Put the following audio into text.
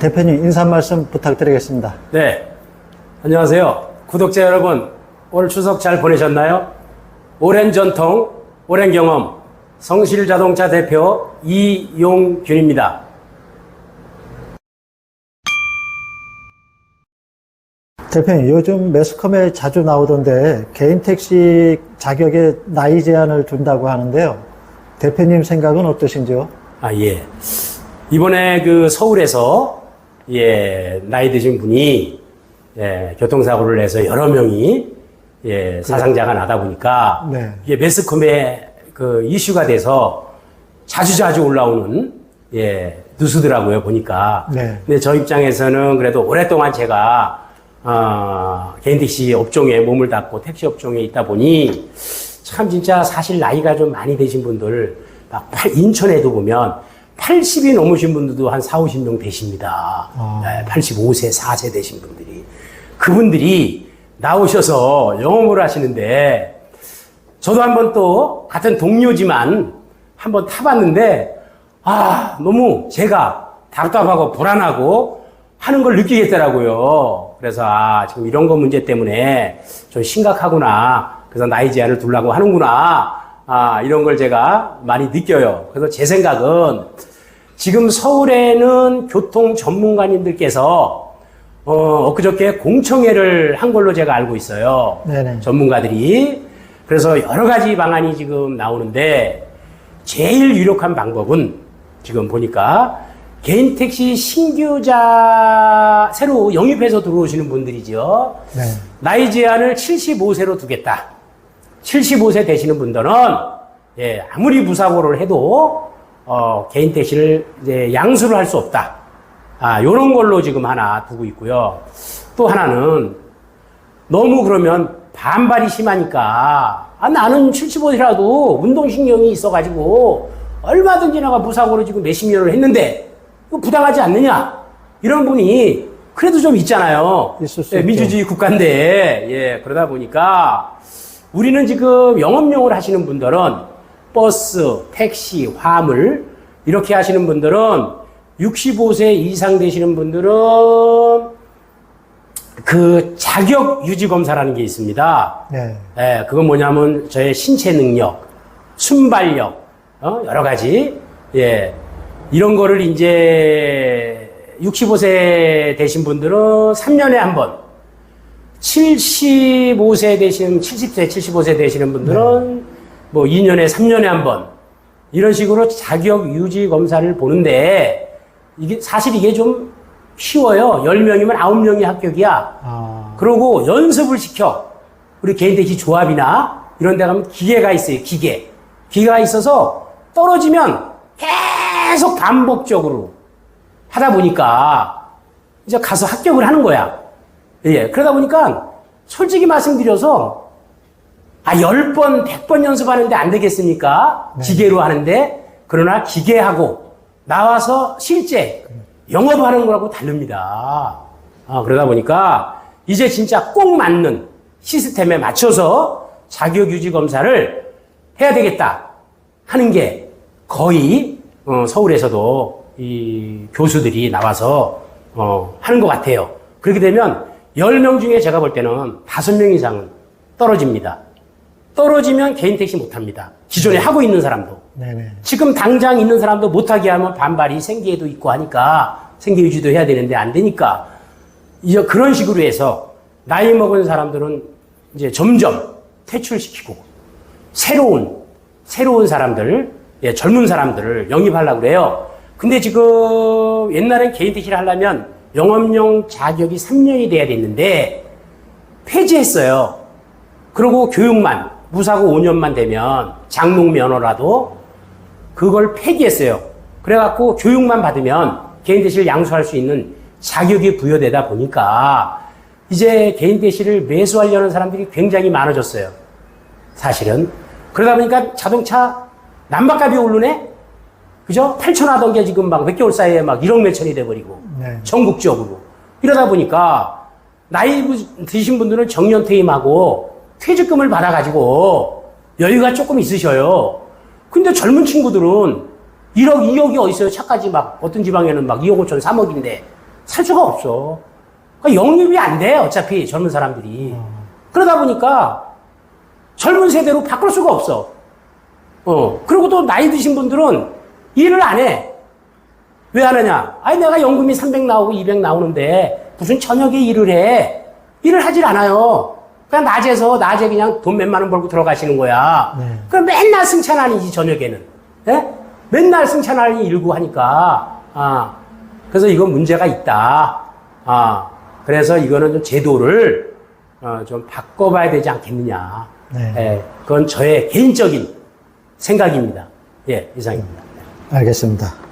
대표님 인사 말씀 부탁드리겠습니다. 네. 안녕하세요. 구독자 여러분, 올 추석 잘 보내셨나요? 오랜 전통, 오랜 경험, 성실 자동차 대표 이용균입니다. 대표님 요즘 매스컴에 자주 나오던데 개인 택시 자격에 나이 제한을 둔다고 하는데요. 대표님 생각은 어떠신지요? 아, 예. 이번에 그 서울에서, 예, 나이 드신 분이, 예, 교통사고를 내서 여러 명이, 예, 사상자가 나다 보니까, 네. 이게 매스컴에 그 이슈가 돼서 자주자주 올라오는, 예, 뉴스더라고요, 보니까. 네. 근데 저 입장에서는 그래도 오랫동안 제가, 어, 개인 택시 업종에 몸을 닫고 택시 업종에 있다 보니, 참 진짜 사실 나이가 좀 많이 되신 분들, 막 팔- 인천에도 보면 80이 넘으신 분들도 한 4, 50명 되십니다. 아. 네, 85세, 4세 되신 분들이. 그분들이 나오셔서 영업을 하시는데, 저도 한번 또 같은 동료지만 한번 타봤는데, 아, 너무 제가 답답하고 불안하고 하는 걸 느끼겠더라고요. 그래서, 아, 지금 이런 거 문제 때문에 좀 심각하구나. 그래서 나이 제한을 두려고 하는구나. 아, 이런 걸 제가 많이 느껴요. 그래서 제 생각은 지금 서울에는 교통 전문가님들께서 어, 엊그저께 공청회를 한 걸로 제가 알고 있어요. 네네. 전문가들이. 그래서 여러 가지 방안이 지금 나오는데 제일 유력한 방법은 지금 보니까 개인 택시 신규자 새로 영입해서 들어오시는 분들이죠. 네. 나이 제한을 75세로 두겠다. 75세 되시는 분들은 예, 아무리 무사고를 해도 어, 개인 택시를 이제 양수를 할 수 없다. 아, 요런 걸로 지금 하나 두고 있고요. 또 하나는 너무 그러면 반발이 심하니까 아, 나는 75세라도 운동신경이 있어가지고 얼마든지 내가 무사고로 지금 몇십 년을 했는데 이거 부당하지 않느냐 이런 분이 그래도 좀 있잖아요. 예. 민주주의 국가인데 예 그러다 보니까 우리는 지금 영업용을 하시는 분들은 버스, 택시, 화물 이렇게 하시는 분들은 65세 이상 되시는 분들은 그 자격 유지 검사라는 게 있습니다. 네. 예, 그건 뭐냐면 저의 신체 능력, 순발력, 어, 여러 가지, 예, 이런 거를 이제 65세 되신 분들은 3년에 한 번, 75세 되신, 70세, 75세 되시는 분들은 뭐 2년에, 3년에 한 번, 이런 식으로 자격 유지 검사를 보는데, 이게, 사실 이게 좀 쉬워요. 10명이면 9명이 합격이야. 아, 그러고 연습을 시켜. 우리 개인택시 조합이나 이런 데 가면 기계가 있어요, 기계. 기계가 있어서 떨어지면 계속 반복적으로 하다 보니까 이제 가서 합격을 하는 거야. 예. 그러다 보니까 솔직히 말씀드려서 아, 10번, 100번 연습하는데 안 되겠습니까? 네. 기계로 하는데. 그러나 기계하고 나와서 실제 영업하는 거라고 다릅니다. 아, 그러다 보니까 이제 진짜 꼭 맞는 시스템에 맞춰서 자격 유지 검사를 해야 되겠다 하는 게 거의 어, 서울에서도 이 교수들이 나와서 어, 하는 것 같아요. 그렇게 되면 10명 중에 제가 볼 때는 5명 이상은 떨어집니다. 떨어지면 개인 택시 못 합니다. 기존에 하고 있는 사람도. 네네. 지금 당장 있는 사람도 못하게 하면 반발이 생계에도 있고 하니까 생계 유지도 해야 되는데 안 되니까 이제 그런 식으로 해서 나이 먹은 사람들은 이제 점점 퇴출시키고 새로운 새로운 사람들 예, 젊은 사람들을 영입하려고 그래요. 근데 지금 옛날엔 개인 택시를 하려면 영업용 자격이 3년이 돼야 됐는데 폐지했어요. 그리고 교육만 무사고 5년만 되면 장롱 면허라도 그걸 폐기했어요. 그래갖고 교육만 받으면 개인 대시를 양수할 수 있는 자격이 부여되다 보니까 이제 개인 대시를 매수하려는 사람들이 굉장히 많아졌어요. 사실은. 그러다 보니까 자동차 난방값이 오르네? 그죠? 8천 하던 게 지금 막 몇 개월 사이에 막 1억 몇천이 돼버리고. 네. 전국적으로. 이러다 보니까 나이 드신 분들은 정년 퇴임하고 퇴직금을 받아가지고 여유가 조금 있으셔요. 근데 젊은 친구들은 1억, 2억이 어디 있어요? 차까지 막 어떤 지방에는 막 2억 5천, 3억인데 살 수가 없어. 그러니까 영입이 안 돼, 어차피 젊은 사람들이. 그러다 보니까 젊은 세대로 바꿀 수가 없어. 어. 그리고 또 나이 드신 분들은 일을 안 해. 왜 안 하냐? 아니, 내가 연금이 300 나오고 200 나오는데 무슨 저녁에 일을 해? 일을 하질 않아요. 그냥 낮에서, 낮에 그냥 돈 몇만 원 벌고 들어가시는 거야. 네. 그럼 맨날 승차난이지, 저녁에는. 예? 맨날 승차난이 일고 하니까, 아, 그래서 이건 문제가 있다. 아, 그래서 이거는 좀 제도를, 어, 좀 바꿔봐야 되지 않겠느냐. 네. 예, 그건 저의 개인적인 생각입니다. 예, 이상입니다. 알겠습니다.